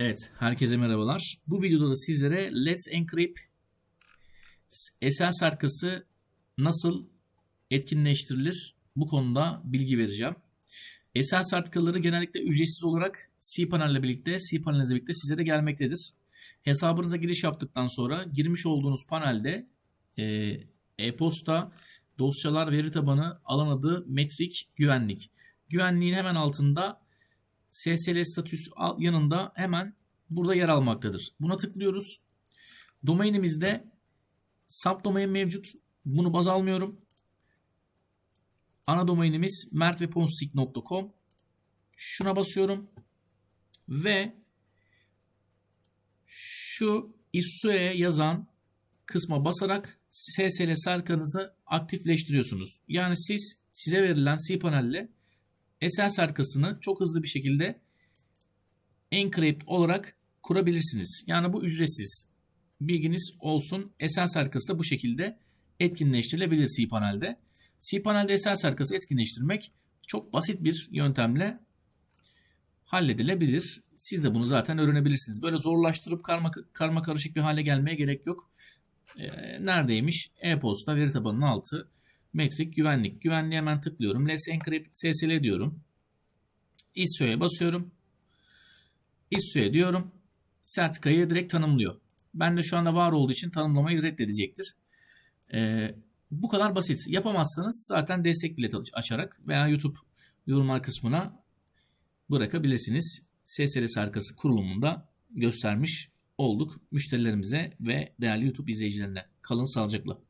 Evet, herkese merhabalar. Bu videoda da sizlere Let's Encrypt SSL arkası nasıl etkinleştirilir bu konuda bilgi vereceğim. SSL arkaları genellikle ücretsiz olarak cPanel ile birlikte, cPanel ile birlikte sizlere gelmektedir. Hesabınıza giriş yaptıktan sonra girmiş olduğunuz panelde e, e-posta, dosyalar, veri tabanı, alan adı, metrik, güvenlik. Güvenliğin hemen altında SSL statüs yanında hemen burada yer almaktadır. Buna tıklıyoruz. Domainimizde subdomain mevcut. Bunu baz almıyorum. Ana domainimiz mertveponstick.com. Şuna basıyorum. Ve şu ISO'ya yazan kısma basarak SSL sarkanızı aktifleştiriyorsunuz. Yani siz size verilen cPanel'le SSL sarkasını çok hızlı bir şekilde encrypt olarak kurabilirsiniz. Yani bu ücretsiz. Bilginiz olsun. SSL arkası da bu şekilde etkinleştirilebilir cPanel'de. cPanel'de SSL arkası etkinleştirmek çok basit bir yöntemle halledilebilir. Siz de bunu zaten öğrenebilirsiniz. Böyle zorlaştırıp karma, karma karışık bir hale gelmeye gerek yok. Ee, neredeymiş? E-posta, veri tabanının altı, metrik, güvenlik. Güvenliğe hemen tıklıyorum. Let's Encrypt SSL diyorum. ISO'ya basıyorum. ISO'ya diyorum. Sertifikayı direkt tanımlıyor. Ben de şu anda var olduğu için tanımlamayı reddedecektir. Ee, bu kadar basit. Yapamazsanız zaten destek bilet açarak veya YouTube yorumlar kısmına bırakabilirsiniz. SSL arkası kurulumunda göstermiş olduk müşterilerimize ve değerli YouTube izleyicilerine. Kalın sağlıcakla.